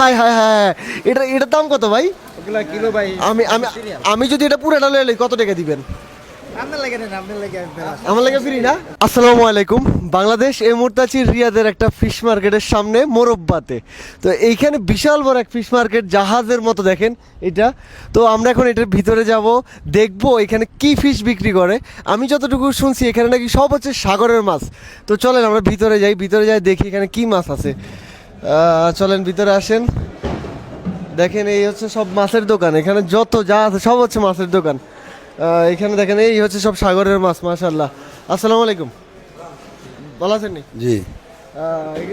High হাই হাই এটা এটার দাম কত ভাই? কিলো ভাই আমি আমি আমি যদি এটা পুরোটা লই কত টাকা দিবেন? আমার লাগে ফ্রি না? আসসালামু আলাইকুম। বাংলাদেশ এই মুহূর্তে আছি রিয়াদের একটা ফিশ মার্কেটের সামনে মোরব্বাতে। তো এইখানে বিশাল বড় এক ফিশ মার্কেট জাহাজের মতো দেখেন এটা। তো আমরা এখন এটার ভিতরে যাব দেখব এখানে কি ফিশ বিক্রি করে। আমি যতটুকু শুনছি এখানে নাকি সব হচ্ছে সাগরের মাছ। তো চলেন আমরা ভিতরে যাই ভিতরে যাই দেখি এখানে কি মাছ আছে। চলেন ভিতরে আসেন। দেখেন এই হচ্ছে সব মাছের দোকান। এখানে যত যা আছে সব হচ্ছে মাছের দোকান। এখানে দেখেন এই হচ্ছে সব সাগরের মাছ মাশাল্লাহ আসসালামু আলাইকুম। ভালো আছেন নি? জি।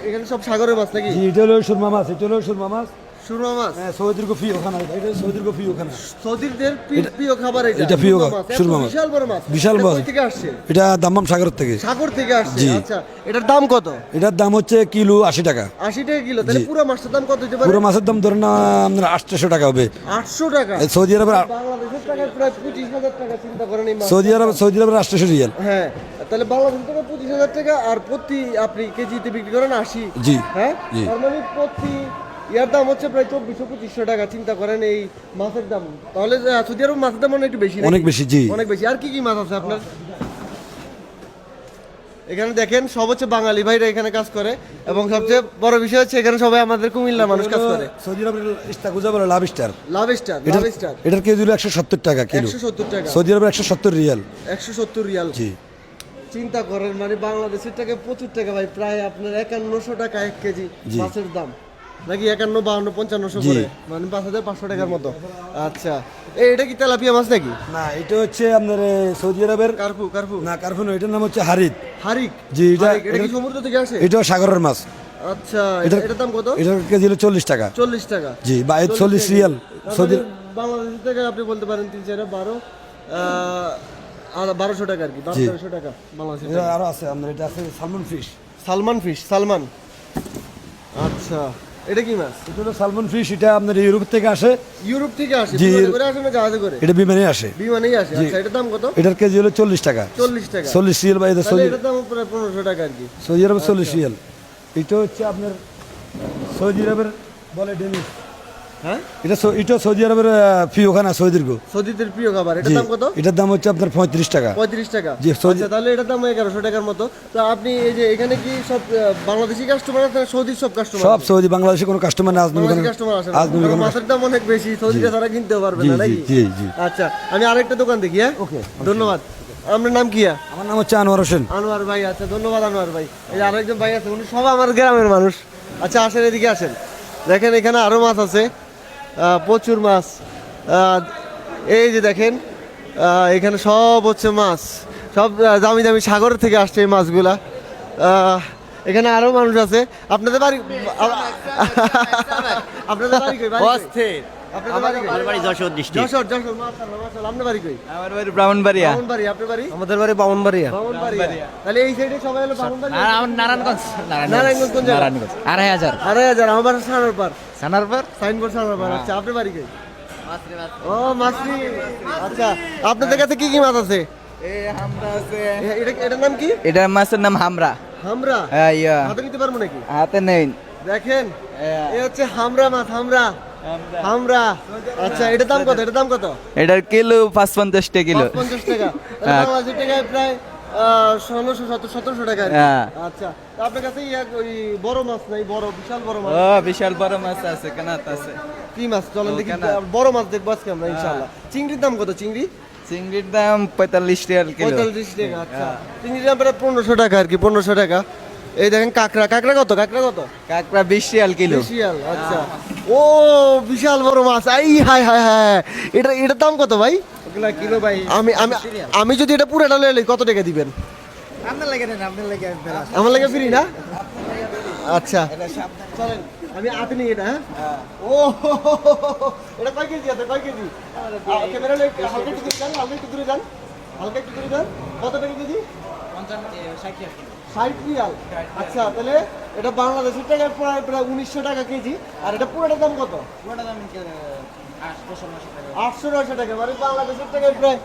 এখানে সব সাগরের মাছ নাকি? জি এটা হলো সুরমা মাছ এটা হলো সুরমা মাছ। সুরমা মাছ। হ্যাঁ সৌদির প্রিয় খানা এটা সৌদির প্রিয় খানা সৌদিদের প্রি- প্রিয় খাবার এটা এটা প্রিয় সুরমা মাছ। বিশাল বড় মাছ। বিশাল। কই থেকে আসছে? এটা দাম্মাম সাগর থেকে। সাগর থেকে আসছে আচ্ছা। এটার দাম কত? এটার দাম হচ্ছে কিলো আশি টাকা। আশি টাকা কিলো। তাহলে পুরো মাছটার দাম কত হতে পারে? পুরো মাছের দাম ধরেন আপনার আটশো টাকা হবে। আটশো টাকা? এই সৌদি আরবের বাংলাদেশের টাকায় প্রায় পঁচিশ হাজার টাকা চিন্তা করেন এই মাছ সৌদি আরব সৌদি আরবের আটশোশো রিয়াল। হ্যাঁ। তাহলে বাংলাদেশ থেকে পঁচিশ হাজার টাকা আর প্রতি আপনি কেজিতে বিক্রি করেন আশি। জি। হ্যাঁ। মানে প্রতি ইয়ার দাম হচ্ছে প্রায় চব্বিশশো পঁচিশশো টাকা চিন্তা করেন এই মাছের দাম। তাহলে সৌদি আরব মাছের দাম অনেক একটু বেশি অনেক বেশি, জি। অনেক বেশি। আর কি কি মাছ আছে আপনার? এখানে দেখেন সব হচ্ছে বাঙালি ভাইরা এখানে কাজ করে। এবং সবচেয়ে বড় বিষয় হচ্ছে এখানে সবাই আমাদের কুমিল্লার মানুষ কাজ করে। সৌদি আরবের ইস্তাকুজা বলে love star. Love star love star. এটার কেজি হলো একশো সত্তর টাকা কিলো। একশো সত্তর টাকা। সৌদি আরবের একশো সত্তর রিয়াল। একশো সত্তর রিয়াল। জি। চিন্তা করেন মানে বাংলাদেশের টাকা প্রচুর টাকা ভাই প্রায় আপনার একান্নশো টাকা এক কেজি মাছের দাম। নাকি একান্ন বাহান্ন পঞ্চান্নশো করে? মানে পাঁচ হাজার পাঁচশো টাকার মতো। আচ্ছা। এই এটা কি তেলাপিয়া মাছ নাকি? না এটা হচ্ছে আপনার সৌদি আরবের কার্পু কার্পু। না কার্ফুন এটার নাম হচ্ছে হারিদ হারিক? জি, এটা- এটা কি সমুদ্র থেকে আসে? এটাও সাগরের মাছ। আচ্ছা এটা এটা- এটার দাম কত? এটার কেজি হলো চল্লিশ টাকা। চল্লিশ টাকা। জি, বা এই 40 টাকা। রিয়াল। সৌদি- বাংলাদেশ থেকে আপনি বলতে পারেন তিন চার বারো। বারোশো টাকা আর কি বারো জি। টাকা বাংলাদেশের এটা আরও আছে আপনার এটা আছে salmon fish. Salmon fish salmon. আচ্ছা। এটা কি মাছ? এটা হলো সালমন ফিশ এটা আপনার ইউরোপ থেকে আসে। ইউরোপ থেকে আসে জি। করে আসে না জাহাজে করে? এটা বিমানে আসে। বিমানেই আসে আচ্ছা এটার দাম কত? এটার কেজি হলো চল্লিশ টাকা। চল্লিশ টাকা। চল্লিশ সিএল বা এটা সৌদি এটার দাম প্রায় পনেরোশো টাকা আর কি। সৌদি আরবের চল্লিশ সিএল এটা হচ্ছে আপনার সৌদি আরবের বলে ডেনিস। হ্যাঁ? এটা এটা সৌদি আরবের সৌদির গো। সৌদিদের প্রিয় খাবার। এটার দাম কত? এটার দাম হচ্ছে আপনার পঁয়ত্রিশ টাকা। পঁয়ত্রিশ টাকা। জি, আচ্ছা তাহলে এটার দাম এগারোশো টাকার মতো। তো আপনি এই যে এখানে কি সব বাংলাদেশি কাস্টমার আছে সৌদির সব কাস্টমার সব সৌদি বাংলাদেশে কোনো কাস্টমার না আজ নবী বাংলাদেশি কোনো- কাস্টমার আসে না। আজ নবী কারণ কোনো মাছের দাম অনেক বেশি সৌদিতে তারা কিনতেও পারবে না নাকি? জি, জি। আচ্ছা আমি আরেকটা দোকান দেখি হ্যাঁ? ওকে, ধন্যবাদ। আপনার নাম কি হ্যাঁ? আমার নাম হচ্ছে আনোয়ার হোসেন। আনোয়ার ভাই আচ্ছা ধন্যবাদ আনোয়ার ভাই। এই যে আরেকজন ভাই আছে উনি সব আমার গ্রামের মানুষ। আচ্ছা আসেন এদিকে আসেন। দেখেন এখানে আরও মাছ আছে। প্রচুর মাছ। এই যে দেখেন এখানে সব হচ্ছে মাছ। সব দামি দামি সাগর থেকে আসছে এই মাছগুলা। এখানে আরও মানুষ আছে। আপনাদের বাড়ি আপনাদের বাড়ি আমাদের বাড়ি বামনবাড়িয়া। তাহলে এই সাইডে সবাই হলো নারায়ণগঞ্জ। নারায়ণগঞ্জ। কোন নারায়ণগঞ্জ। আড়াই হাজার। আড়াই হাজার। আমার সানার পার সানার পর সাইনবোর্ড সানার পার আচ্ছা আপনার বাড়ি কই? ও মাছরি। আচ্ছা আপনাদের কাছে কি কি মাছ আছে? এটার নাম কি? এটার মাছের নাম হামরা। হামরা? হ্যাঁ, ইয়া। হাতে নিতে পারব নাকি? হাতে নেই। দেখেন এ হচ্ছে হামরা মাছ হামরা। হামরা আচ্ছা এটার দাম কত? এটার দাম কত? এটার কিলো পাঁচ পঞ্চাশ টাকা কিলো। পঞ্চাশ টাকা। হ্যাঁ। টাকায় প্রায় ষোলোশো সতেরো সতেরোশো টাকা হ্যাঁ। আচ্ছা আপনার কাছে ওই বড় মাছ নাই বড় বিশাল বড় মাছ বিশাল বড় মাছ আছে কানাত আছে। কি মাছ? চলেন দেখি। বড় মাছ দেখব আজকে আমরা ইনশাল্লাহ চিংড়ির দাম কত চিংড়ি? চিংড়ির দাম পঁয়তাল্লিশ টাকা পঁয়তাল্লিশ টাকা আচ্ছা। চিংড়ির দাম প্রায় পনেরোশো টাকা আর কি পনেরোশো টাকা। এই দেখেন কাঁকড়া কাঁকড়া কত কাঁকড়া কত? কাঁকড়া বিশ শিয়াল কিলো। শিয়াল আচ্ছা। ও বিশাল বড় মাছ। আই হাই হাই হাই এটা এটার দাম কত ভাই? ওগুলা কিলো ভাই আমি আমি আমি যদি এটা পুরোটা লয়ে লই কত টাকা দিবেন? আপনার লাগে না আপনার লাগে আমার লাগে ফ্রি না? আচ্ছা। চলেন। আমি হাতে নিই এটা হ্যাঁ? ও এটা কয় কেজি আছে কয় কেজি? ক্যামেরা হালকা একটু দূরে যান হালকা একটু দূরে যান। হালকা একটু দূরে যান। কত টাকা কেজি? ষাট। রিয়াল। আচ্ছা তাহলে এটা বাংলাদেশের টাকায় প্রায় প্রায় উনিশশো টাকা কেজি। আর এটা পুরোটার দাম কত? আটশো নয়শো টাকা। মানে বাংলাদেশের টাকায় প্রায়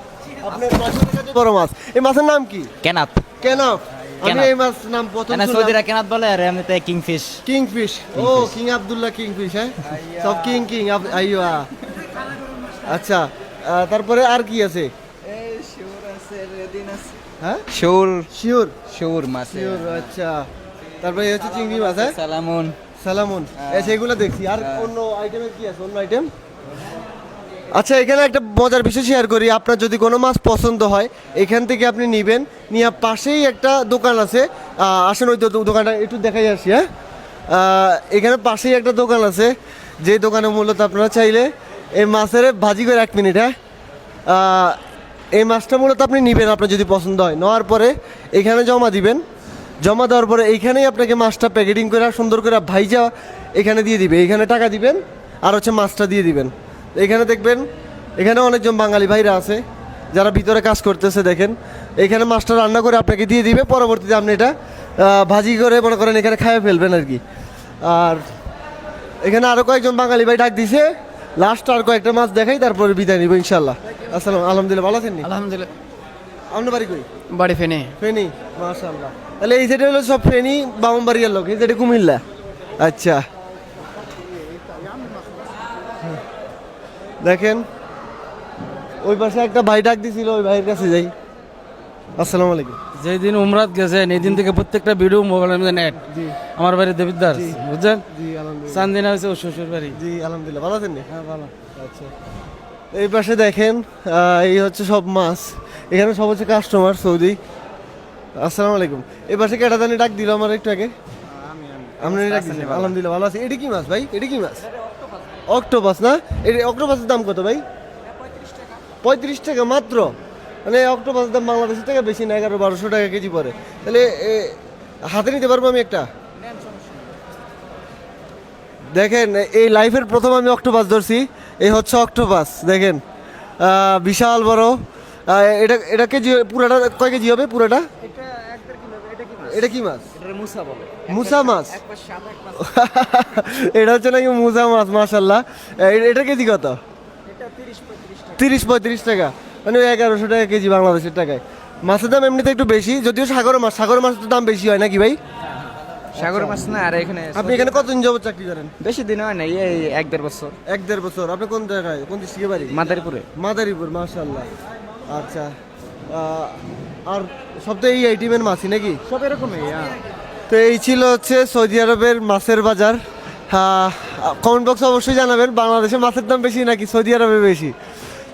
আপনার টাকা বড় মাছ। এই মাছের নাম কি? কেনাত। কেনাফ আমি এই মাছ নাম প্রথম এনে সৌদিরা কেনাত বলে আর এমনিতে কিংফিশ। কিংফিশ। ও কিং আব্দুল্লাহ কিংফিশ হ্যাঁ? সব কিং কিং। আইয়া। আচ্ছা তারপরে আর কি আছে? হ্যাঁ? শোর। শিওর শোর মাছ। শিওর আচ্ছা। তারপরে হচ্ছে চিংড়ি মাছ হ্যাঁ? সালামুন। সালামুন। এই সেগুলো দেখছি। আর অন্য আইটেমের কি আছে? অন্য আইটেম আচ্ছা এখানে একটা মজার বিষয় শেয়ার করি। আপনার যদি কোনো মাছ পছন্দ হয় এখান থেকে আপনি নেবেন। নিয়ে পাশেই একটা দোকান আছে। আসেন ওই দোকানটা একটু দেখাই আসি হ্যাঁ? এখানে পাশেই একটা দোকান আছে। যে দোকানে মূলত আপনারা চাইলে এই মাছের ভাজি করে এক মিনিট হ্যাঁ? এই মাছটা মূলত আপনি নেবেন, আপনার যদি পছন্দ হয়। নেওয়ার পরে এখানে জমা দিবেন। জমা দেওয়ার পরে এইখানেই আপনাকে মাছটা প্যাকেটিং করে সুন্দর করে ভাইজা এখানে দিয়ে দিবে। এখানে টাকা দিবেন আর হচ্ছে মাছটা দিয়ে দিবেন। এখানে দেখবেন, এখানে অনেকজন বাঙালি ভাইরা আছে, যারা ভিতরে কাজ করতেছে, দেখেন। এখানে মাছটা রান্না করে আপনাকে দিয়ে দিবে, পরবর্তীতে আপনি এটা ভাজি করে, মনে করেন এখানে খাইয়ে ফেলবেন আর কি। আর এখানে আরও কয়েকজন বাঙালি ভাই ডাক দিছে লাস্ট আর কয়েকটা মাছ দেখাই তারপরে বিদায় নিব ইনশাল্লাহ আসসালাম আলহামদুলিল্লাহ ভালো আছেন নি? আলহামদুলিল্লাহ। আপনার বাড়ি কই? বাড়ি ফেনি। ফেনি মাশাআল্লাহ। তাহলে এই সাইডে হলো সব ফেনি বামনবাড়িয়ার লোক। এই সাইডে কুমিল্লা। আচ্ছা। দেখেন ওই পাশে একটা ভাই ডাক দিছিল ওই ভাইয়ের কাছে যাই। আসসালামু আলাইকুম। যেই দিন উমরাত গেছেন এই দিন থেকে প্রত্যেকটা ভিডিও মোবাইলের মধ্যে নেট আমার বাড়ি দেবিদ্দার বুঝছেন? জি চান্দিনা হয়েছে ও শ্বশুর বাড়ি। জি আলহামদুলিল্লাহ। ভালো আছেন নি? হ্যাঁ ভালো। আচ্ছা। এই পাশে দেখেন এই হচ্ছে সব মাছ। এখানে সব হচ্ছে কাস্টমার সৌদি। আসসালামু আলাইকুম। এই পাশে কেটা জানি ডাক দিল আমার একটু আগে। আপনি ডাক দিলেন। আলহামদুলিল্লাহ ভালো আছি। এটা কি মাছ ভাই? এটা কি মাছ? অক্টোপাস না? এটা অক্টোপাসের দাম কত ভাই? পঁয়ত্রিশ টাকা মাত্র? মানে অক্টোপাসের দাম বাংলাদেশের থেকে বেশি না এগারো বারোশো টাকা কেজি পড়ে। তাহলে এ, হাতে নিতে পারব আমি একটা? দেখেন এই লাইফের প্রথম আমি অক্টোপাস ধরছি এই হচ্ছে অক্টোপাস দেখেন। বিশাল বড়। এটা এটা কেজি পুরাটা কয় কেজি হবে পুরাটা? এটা কি মাছ? মুসা মাছ? এটা হচ্ছে নাকি মুসা মাছ মাশাল্লাহ এ- এটা কেজি কত? তিরিশ পঁয়ত্রিশ টাকা। মানে এগারোশো টাকা কেজি বাংলাদেশের টাকায়। মাছের দাম এমনিতে একটু বেশি যদিও সাগর মাছ সাগর মাছের দাম বেশি হয় নাকি ভাই? সাগর মাছ না আর এখানে আপনি এখানে কতদিন যাবত চাকরি করেন? বেশি দিন হয় না এই এক দেড় বছর। এক দেড় বছর। আপনি কোন জায়গায়? কোন ডিস্ট্রিক্টে বাড়ি? মাদারীপুরে। মাদারীপুর মাশাল্লাহ আচ্ছা আর সব তো এই আইটেমের মাছই নাকি? সব এরকমই তো এই ছিল হচ্ছে সৌদি আরবের মাছের বাজার। কমেন্ট বক্সে অবশ্যই জানাবেন বাংলাদেশে মাছের দাম বেশি নাকি সৌদি আরবে বেশি?